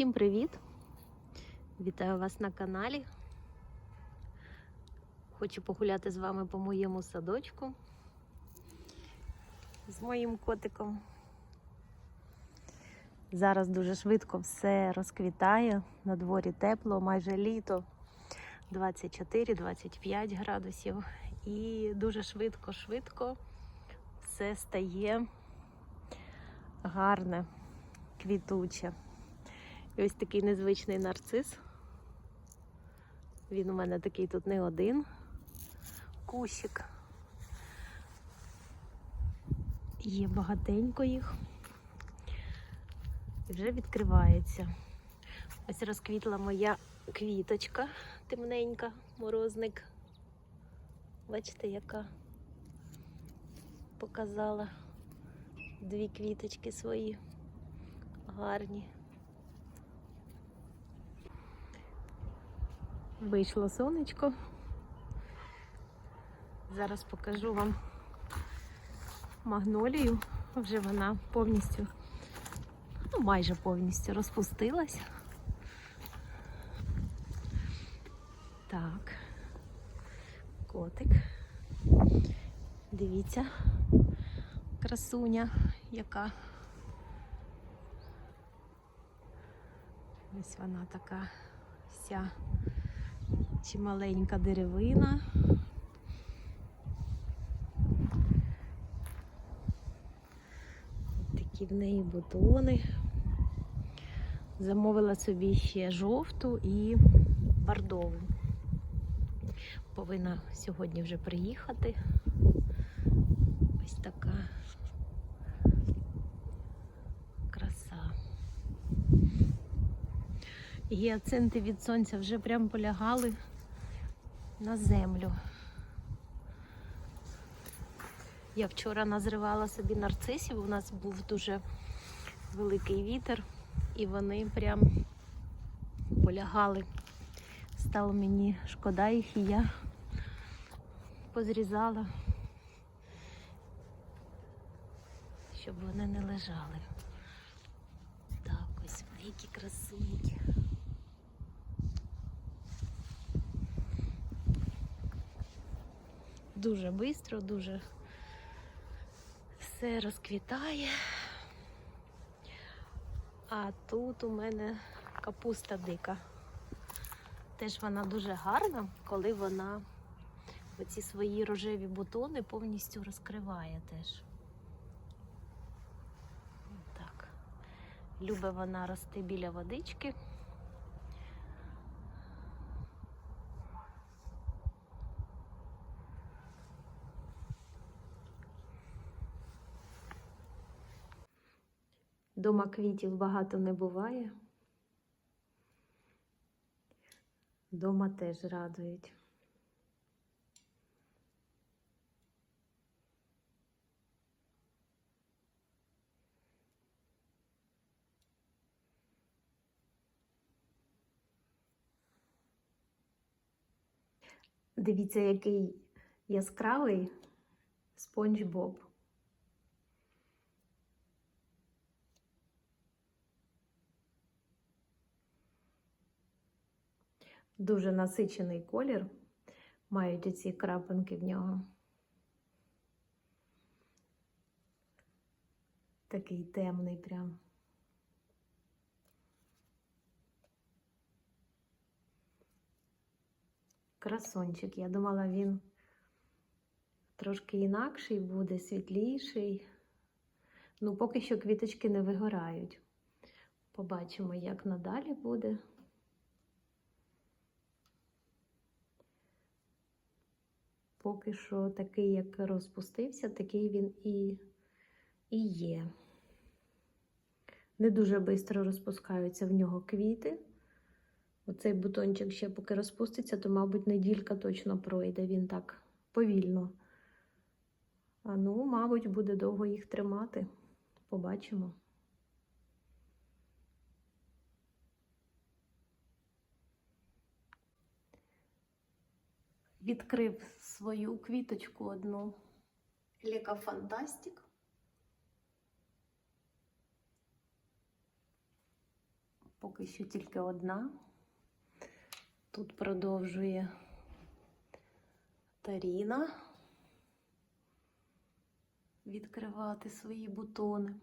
Всім привіт! Вітаю вас на каналі. Хочу погуляти з вами по моєму садочку з моїм котиком. Зараз дуже швидко все розквітає. На дворі тепло, майже літо 24-25 градусів. І дуже швидко-швидко все стає гарне, квітуче. І ось такий незвичний нарцис. Він у мене такий тут не один кущик. Є багатенько їх. І вже відкривається. Ось розквітла моя квіточка темненька, морозник. Бачите, яка показала дві квіточки свої гарні. Вийшло сонечко. Зараз покажу вам магнолію. Вже вона повністю, ну майже повністю розпустилась. Так, котик. Дивіться, красуня, яка. Ось вона така вся чималенька деревина. Такі в неї бутони. Замовила собі ще жовту і бордову. Повинна сьогодні вже приїхати. Ось така краса. Гіацинти від сонця вже прям полягали на землю. Я вчора назривала собі нарцисів, у нас був дуже великий вітер, і вони прям полягали. Стало мені шкода їх, і я позрізала, щоб вони не лежали. Так, ось які красунькі. Дуже швидко, дуже все розквітає. А тут у мене капуста дика. Теж вона дуже гарна, коли вона оці свої рожеві бутони повністю розкриває теж. Так. Любить вона рости біля водички. Дома квітів багато не буває. Дома теж радують. Дивіться, який яскравий спонж Боб. Дуже насичений колір. Мають оці крапинки в нього. Такий темний прям. Красончик. Я думала, він трошки інакший буде, світліший. Ну, поки що квіточки не вигорають. Побачимо, як надалі буде. Поки що такий, як розпустився, такий він і, і є. Не дуже швидко розпускаються в нього квіти. Оцей бутончик ще поки розпуститься, то, мабуть, неділька точно пройде. Він так повільно. А ну, мабуть, буде довго їх тримати. Побачимо. Відкрив свою квіточку одну. Ліка Фантастик. Поки що тільки одна. Тут продовжує Таріна відкривати свої бутони.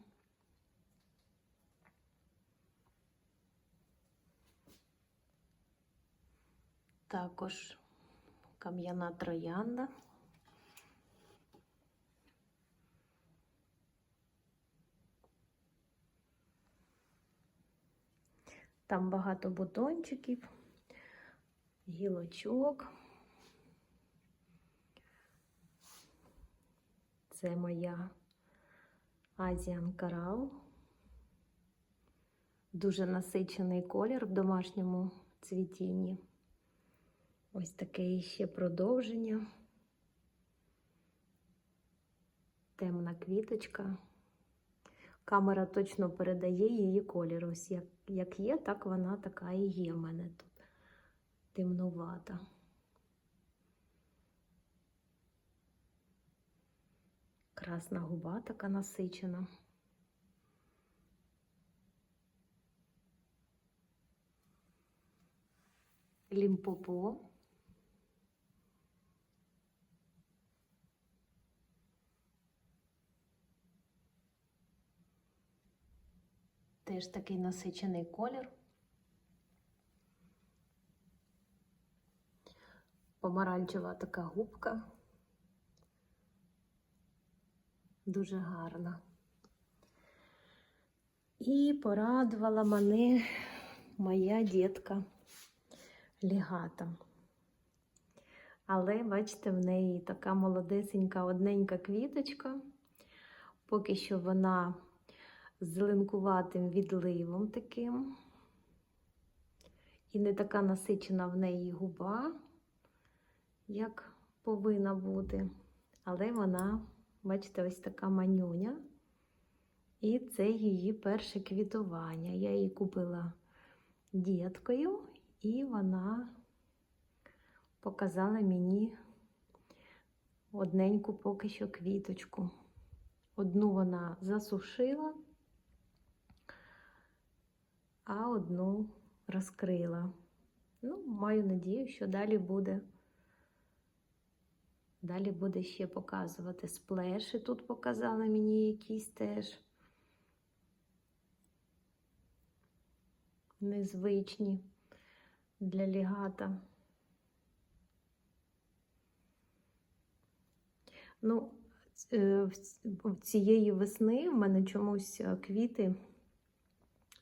Також кам'яна троянда. Там багато бутончиків, гілочок. Це моя Азіан Карал. Дуже насичений колір в домашньому цвітінні. Ось таке ще продовження. Темна квіточка. Камера точно передає її колір. Ось як, як є, так вона така і є в мене тут. Темнувата. Красна губа така насичена. Лімпопо. Теж такий насичений колір. Помаранчева така губка. Дуже гарна. І порадувала мене моя дітка лігата. Але, бачите, в неї така молодесенька, одненька квіточка. Поки що вона зеленкуватим відливом таким. І не така насичена в неї губа, як повинна бути. Але вона, бачите, ось така манюня. І це її перше квітування. Я її купила діткою, і вона показала мені одненьку поки що квіточку. Одну вона засушила, а одну розкрила. Ну, маю надію, що далі буде. Далі буде ще показувати сплеші. Тут показала мені якісь теж незвичні для лігата. Ну, е, цієї весни в мене чомусь е, квіти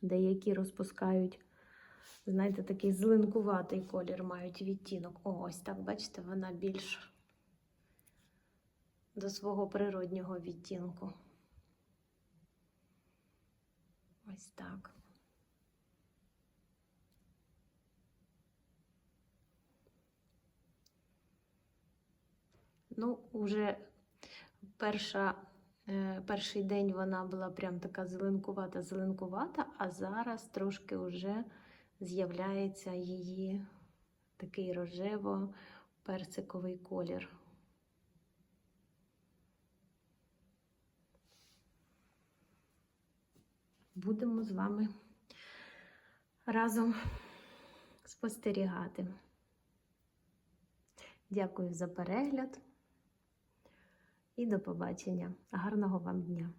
деякі розпускають, знаєте, такий зеленкуватий колір мають відтінок. О, ось так, бачите, вона більш до свого природнього відтінку. Ось так. Ну, вже перша, перший день вона була прям така зеленкувата, зеленкувата, а зараз трошки вже з'являється її такий рожево-персиковий колір. Будемо з вами разом спостерігати. Дякую за перегляд і до побачення. Гарного вам дня!